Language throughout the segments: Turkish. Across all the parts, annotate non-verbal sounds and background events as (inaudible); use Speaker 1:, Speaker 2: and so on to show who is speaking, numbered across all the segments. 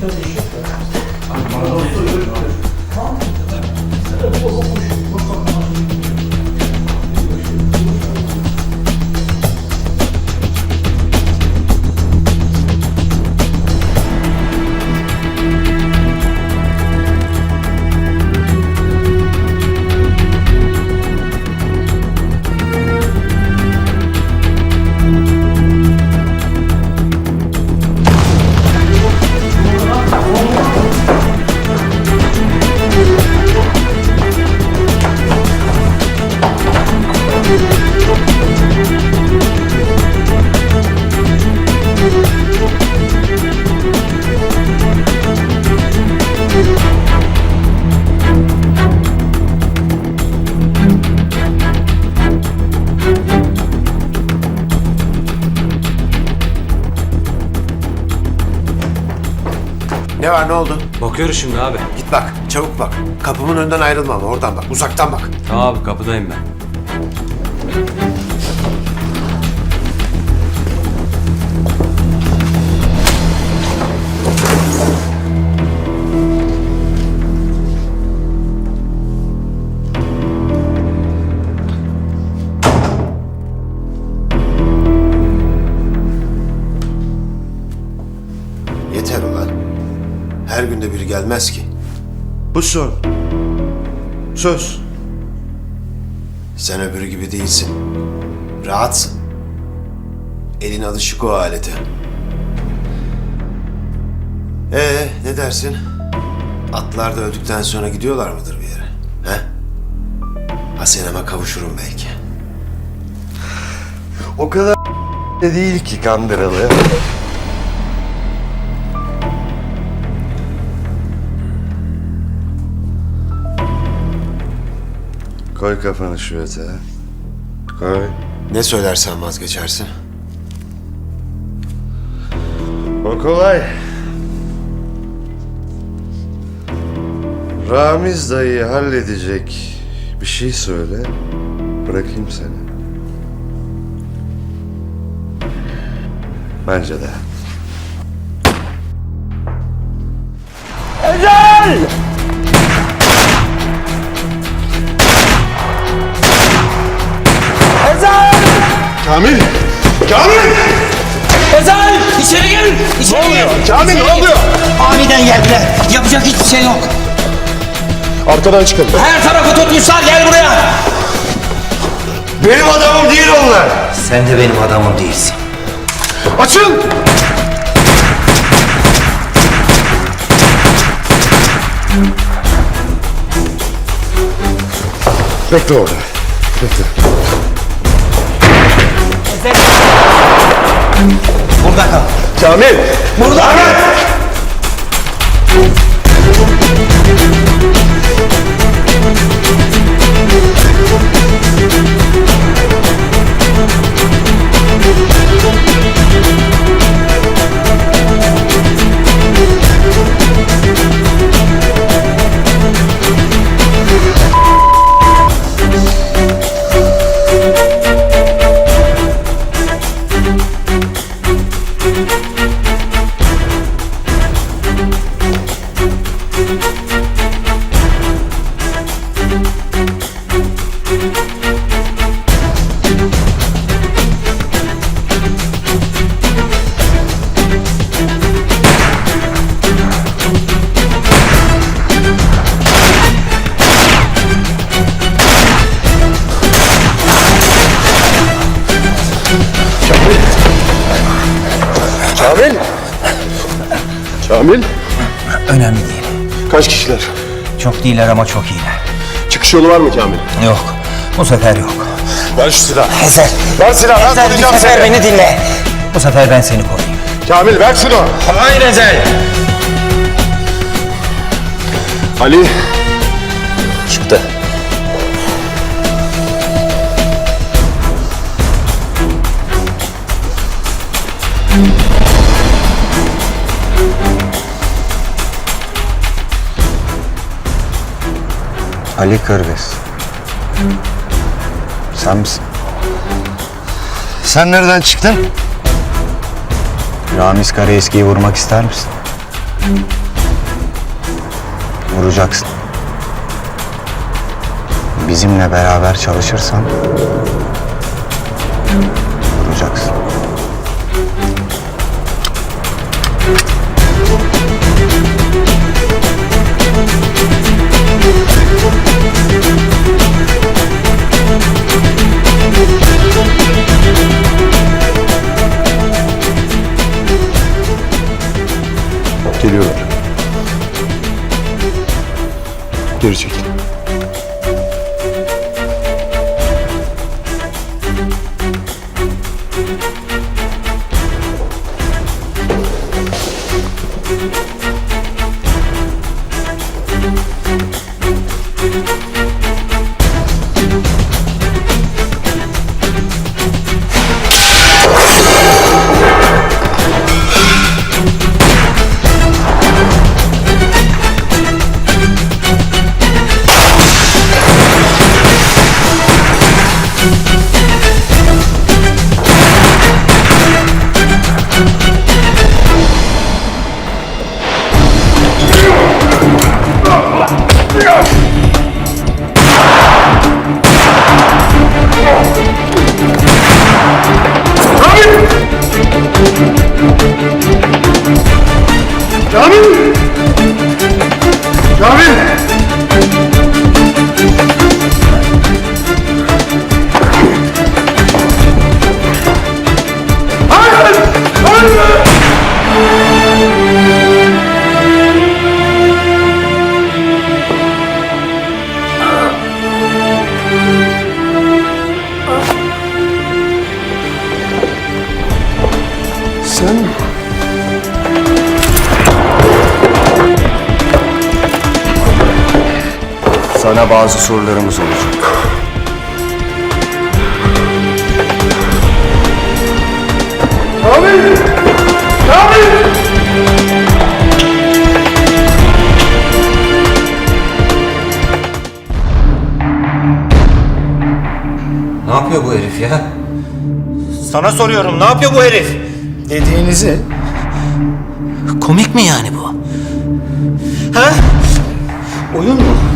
Speaker 1: Ne
Speaker 2: Bakıyoruz şimdi abi.
Speaker 1: Git bak çabuk bak. Kapımın önünden ayrılma ama oradan bak uzaktan bak.
Speaker 2: Tamam abi kapıdayım ben.
Speaker 1: Gelmez ki. Bu son. Söz. Sen öbürü gibi değilsin. Rahatsın. Elin alışık o alete. Ee, ne dersin? Atlar da öldükten sonra gidiyorlar mıdır bir yere? He? Haseneme kavuşurum belki.
Speaker 3: O kadar (laughs) de değil ki kandıralı. Koy kafanı şu yatağa. Koy.
Speaker 1: Ne söylersen vazgeçersin.
Speaker 3: O kolay. Ramiz dayı halledecek bir şey söyle. Bırakayım seni. Bence de.
Speaker 4: Kamil! Kamil!
Speaker 5: Ezel içeri gel. İçeri gel.
Speaker 4: Kamil ne oluyor?
Speaker 5: Aniden geldiler. Yapacak hiçbir şey yok.
Speaker 4: Arkadan çıkalım.
Speaker 5: Her tarafı tutmuşlar gel buraya.
Speaker 3: Benim adamım değil onlar.
Speaker 5: Sen de benim adamım değilsin.
Speaker 4: Açın! Bekle orada. Bekle.
Speaker 5: Burada kal.
Speaker 4: Kamil!
Speaker 5: Burada kal.
Speaker 4: Kamil!
Speaker 5: Önemli değil.
Speaker 4: Kaç kişiler?
Speaker 5: Çok değiller ama çok iyiler.
Speaker 4: Çıkış yolu var mı Kamil?
Speaker 5: Yok. Bu sefer yok.
Speaker 4: Ver şu silahı.
Speaker 5: Ezel.
Speaker 4: Ver silahı. Ben
Speaker 5: Ezel bir
Speaker 4: koruyacağım
Speaker 5: sefer
Speaker 4: seni.
Speaker 5: beni dinle. Bu sefer ben seni koruyayım.
Speaker 4: Kamil ver şunu.
Speaker 5: Hayır Ezel.
Speaker 6: Ali.
Speaker 5: Ali Kırgız. Sen misin?
Speaker 7: Sen nereden çıktın?
Speaker 5: Ramiz Karaeski'yi vurmak ister misin? Vuracaksın. Bizimle beraber çalışırsan
Speaker 6: Geliyorlar. Geri çekil. Sen...
Speaker 5: bazı sorularımız olacak.
Speaker 2: Ne yapıyor bu herif ya? Sana soruyorum ne yapıyor bu herif?
Speaker 8: Dediğinizi
Speaker 2: Komik mi yani bu? Ha? Oyun mu?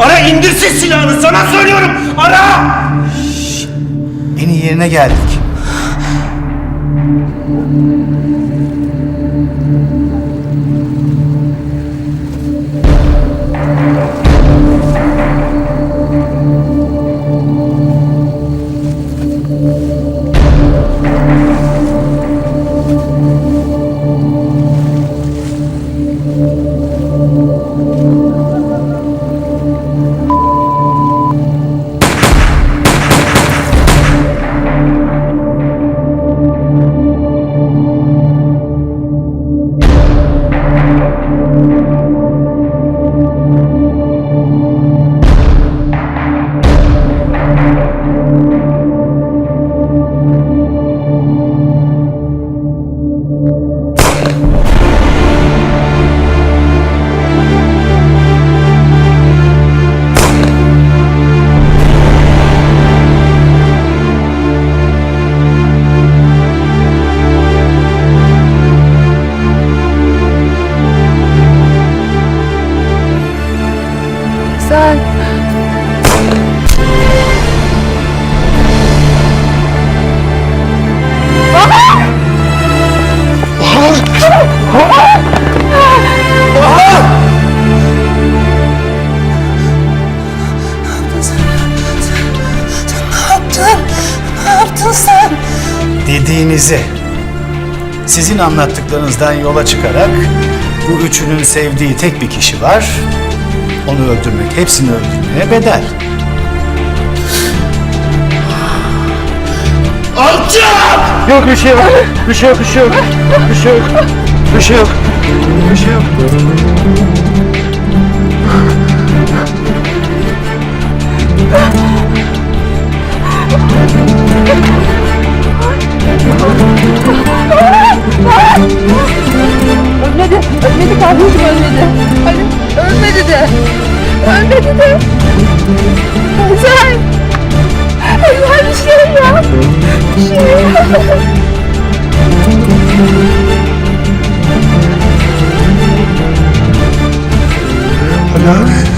Speaker 2: Ara indirsin silahını sana söylüyorum. Ara!
Speaker 8: en iyi yerine geldik. anlattıklarınızdan yola çıkarak bu üçünün sevdiği tek bir kişi var. Onu öldürmek hepsini öldürmeye bedel. Alçak!
Speaker 6: Yok bir şey var. Bir şey yok, bir şey yok. Bir şey yok. Bir şey yok. Bir şey yok.
Speaker 9: Bir şey yok. ölmedi. Ölmedi kardeşim ölmedi. Hani ölmedi de.
Speaker 10: Ölmedi de. Özel. Özel bir şey
Speaker 9: ya. Bir şey ya. Hala.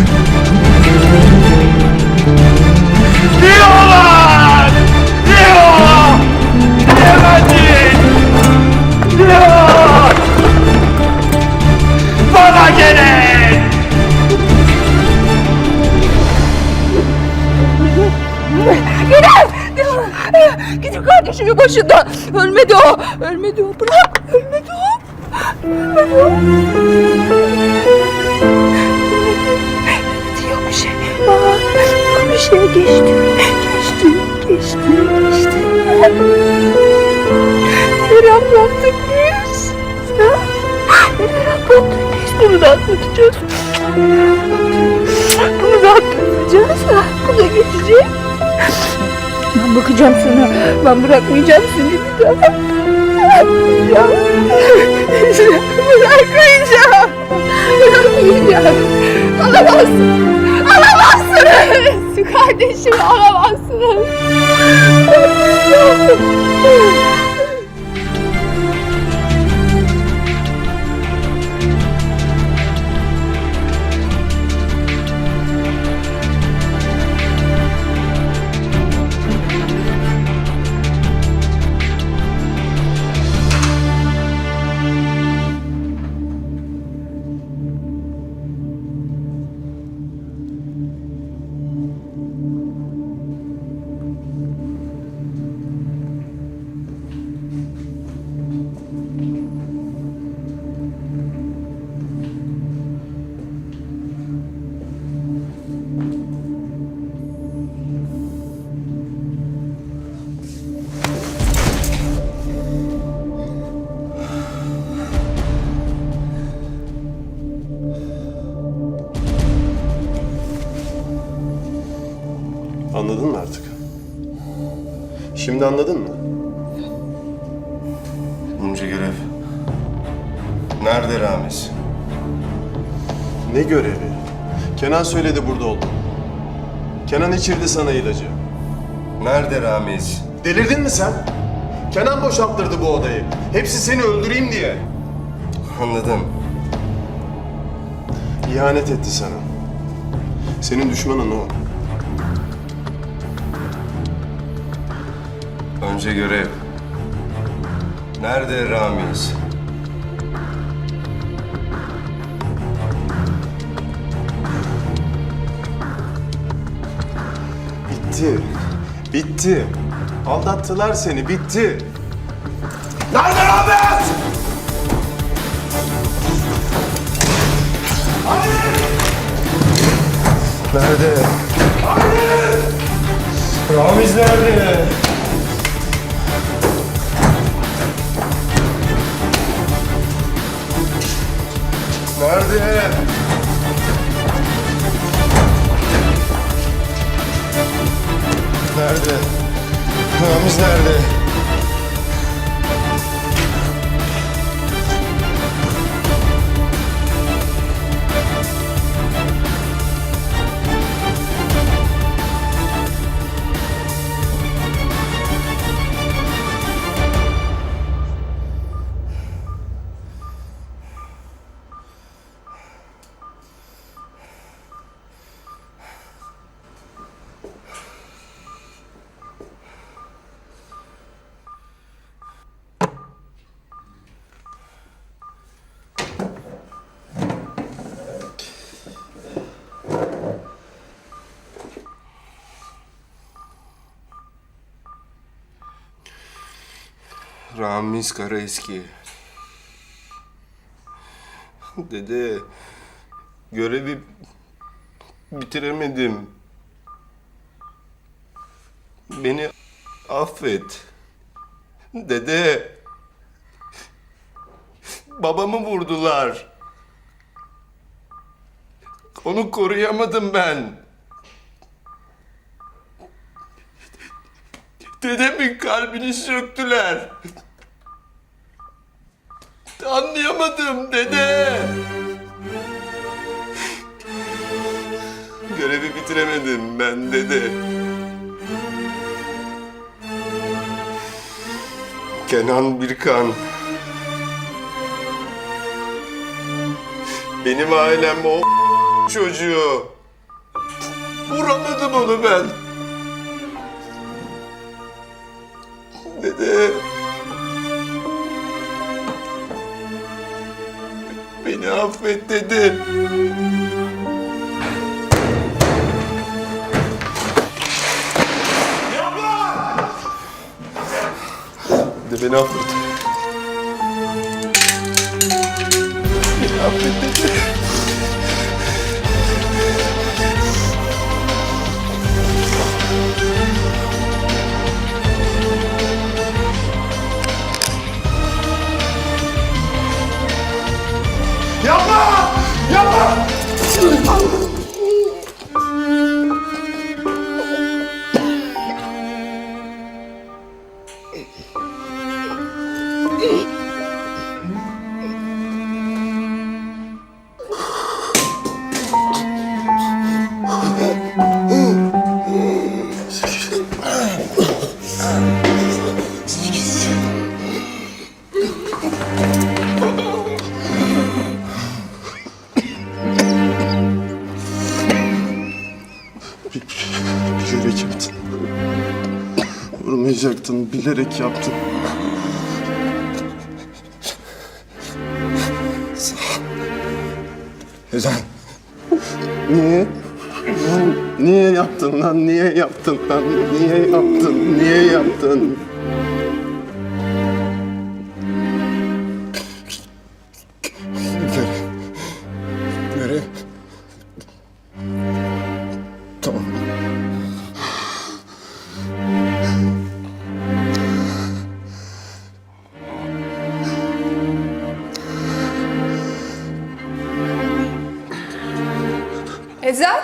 Speaker 9: Başından. Ölmedi o. Ölmedi o. Bırak. Ölmedi o. Ölmedi o. Yok bir şey. Aa, yok şey. Geçti. Geçti. Geçti. Geçti. Neler atlattık biz? Neler atlattık biz? Bunu da atlatacağız. Bunu da atlatacağız. Bu da geçecek. Ben bakacağım sana. Ben bırakmayacağım seni bir daha. Bırakmayacağım. Bırakmayacağım. Bırakmayacağım. Alamazsın. Alamazsınız. Kardeşimi alamazsınız.
Speaker 4: Anladın mı artık? Şimdi anladın mı?
Speaker 11: Bunca görev. Nerede Ramiz?
Speaker 4: Ne görevi? Kenan söyledi burada olduğunu. Kenan içirdi sana ilacı.
Speaker 11: Nerede Ramiz?
Speaker 4: Delirdin mi sen? Kenan boşalttırdı bu odayı. Hepsi seni öldüreyim diye.
Speaker 11: Anladım.
Speaker 4: İhanet etti sana. Senin düşmanın o.
Speaker 11: Önce görev. Nerede Ramiz?
Speaker 4: Bitti. Bitti. Aldattılar seni. Bitti. Nerede Ahmet?
Speaker 11: Nerede?
Speaker 4: Ramiz nerede?
Speaker 11: Nerede? Nerede? Ramiz nerede? Ramiz Karaeski. Dede, görevi bitiremedim. Beni affet. Dede, babamı vurdular. Onu koruyamadım ben. Dedemin kalbini söktüler. Anlayamadım dede.
Speaker 4: Görevi bitiremedim ben dede. Kenan Birkan. Benim ailem o çocuğu. Vuramadım onu ben. Affet dede. De beni affet. Vurmayacaktın, bilerek yaptın.
Speaker 7: Ezan.
Speaker 4: Niye? Lan Niye yaptın lan? Niye yaptın lan? Niye yaptın? Niye yaptın?
Speaker 7: Görev. Tamam.
Speaker 9: Ezel?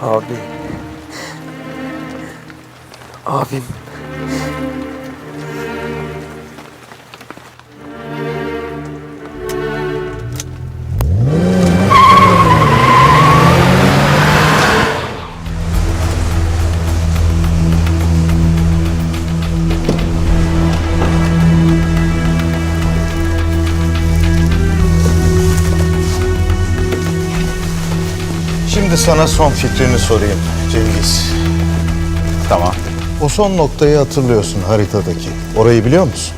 Speaker 6: Abi. Abim.
Speaker 7: Sana son fikrini sorayım Cengiz.
Speaker 5: Tamam.
Speaker 7: O son noktayı hatırlıyorsun haritadaki. Orayı biliyor musun?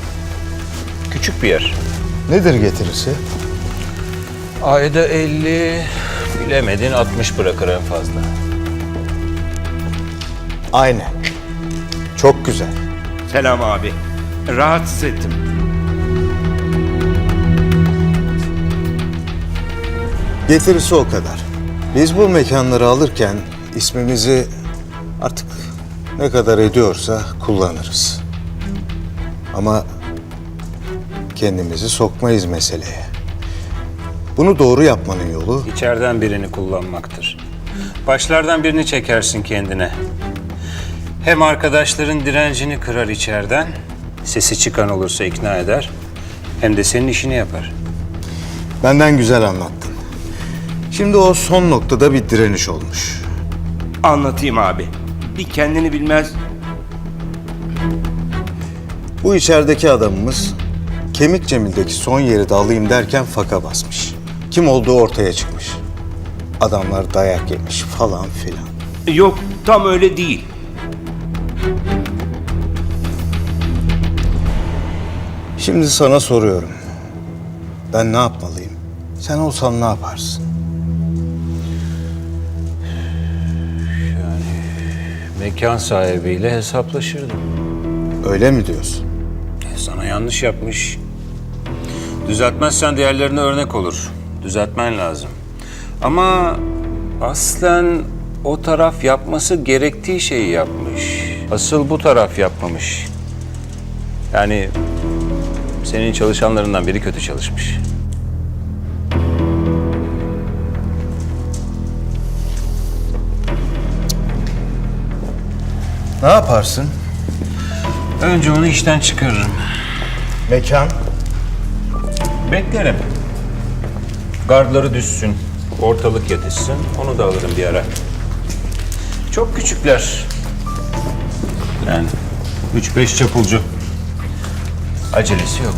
Speaker 2: Küçük bir yer.
Speaker 7: Nedir getirisi?
Speaker 2: Ayda 50, bilemedin 60 bırakır en fazla.
Speaker 7: Aynen. Çok güzel.
Speaker 12: Selam abi. Rahatsız ettim.
Speaker 7: Getirisi o kadar. Biz bu mekanları alırken ismimizi artık ne kadar ediyorsa kullanırız. Ama kendimizi sokmayız meseleye. Bunu doğru yapmanın yolu
Speaker 2: İçeriden birini kullanmaktır. Başlardan birini çekersin kendine. Hem arkadaşların direncini kırar içeriden, sesi çıkan olursa ikna eder, hem de senin işini yapar.
Speaker 7: benden güzel anlattın. Şimdi o son noktada bir direniş olmuş.
Speaker 12: Anlatayım abi. Bir kendini bilmez.
Speaker 7: Bu içerideki adamımız Kemik Cemil'deki son yeri de alayım derken faka basmış. Kim olduğu ortaya çıkmış. Adamlar dayak yemiş falan filan.
Speaker 12: Yok tam öyle değil.
Speaker 7: Şimdi sana soruyorum. Ben ne yapmalıyım? Sen olsan ne yaparsın?
Speaker 2: Mekan sahibiyle hesaplaşırdım.
Speaker 7: Öyle mi diyorsun?
Speaker 2: E, Sana yanlış yapmış. Düzeltmezsen diğerlerine örnek olur. Düzeltmen lazım. Ama aslen o taraf yapması gerektiği şeyi yapmış. Asıl bu taraf yapmamış. Yani senin çalışanlarından biri kötü çalışmış.
Speaker 7: Ne yaparsın?
Speaker 2: Önce onu işten çıkarırım.
Speaker 7: Mekan?
Speaker 2: Beklerim. Gardları düşsün, ortalık yatışsın. Onu da alırım bir ara. Çok küçükler. Yani üç beş çapulcu. Acelesi yok.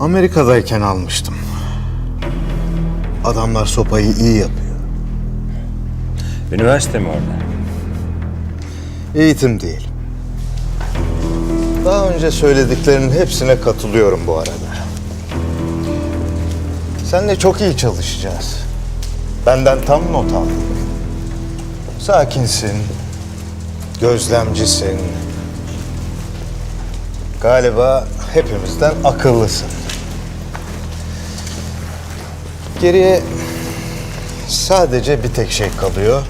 Speaker 7: Amerika'dayken almıştım. Adamlar sopayı iyi yapıyor.
Speaker 2: Üniversite mi orada?
Speaker 7: Eğitim değil. Daha önce söylediklerinin hepsine katılıyorum bu arada. Seninle çok iyi çalışacağız. Benden tam not al. Sakinsin, gözlemcisin. Galiba hepimizden akıllısın. Geriye sadece bir tek şey kalıyor.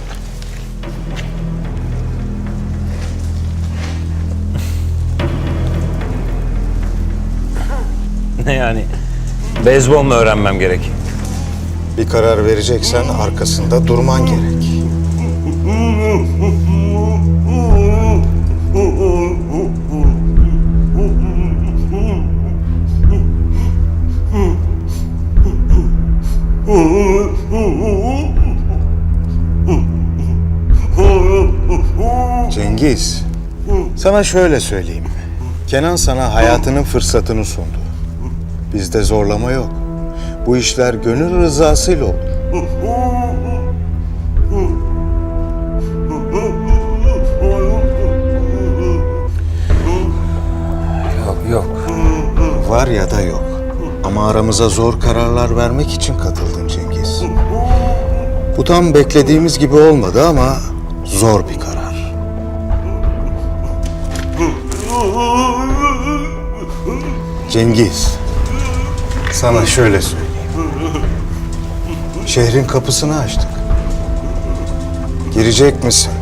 Speaker 2: Ne yani? Beyzbol mu öğrenmem gerek?
Speaker 7: Bir karar vereceksen arkasında durman gerek. Cengiz, sana şöyle söyleyeyim. Kenan sana hayatının fırsatını sundu. Bizde zorlama yok. Bu işler gönül rızasıyla olur. Aramıza zor kararlar vermek için katıldın Cengiz. Bu tam beklediğimiz gibi olmadı ama zor bir karar. Cengiz, sana şöyle söyleyeyim. Şehrin kapısını açtık. Girecek misin?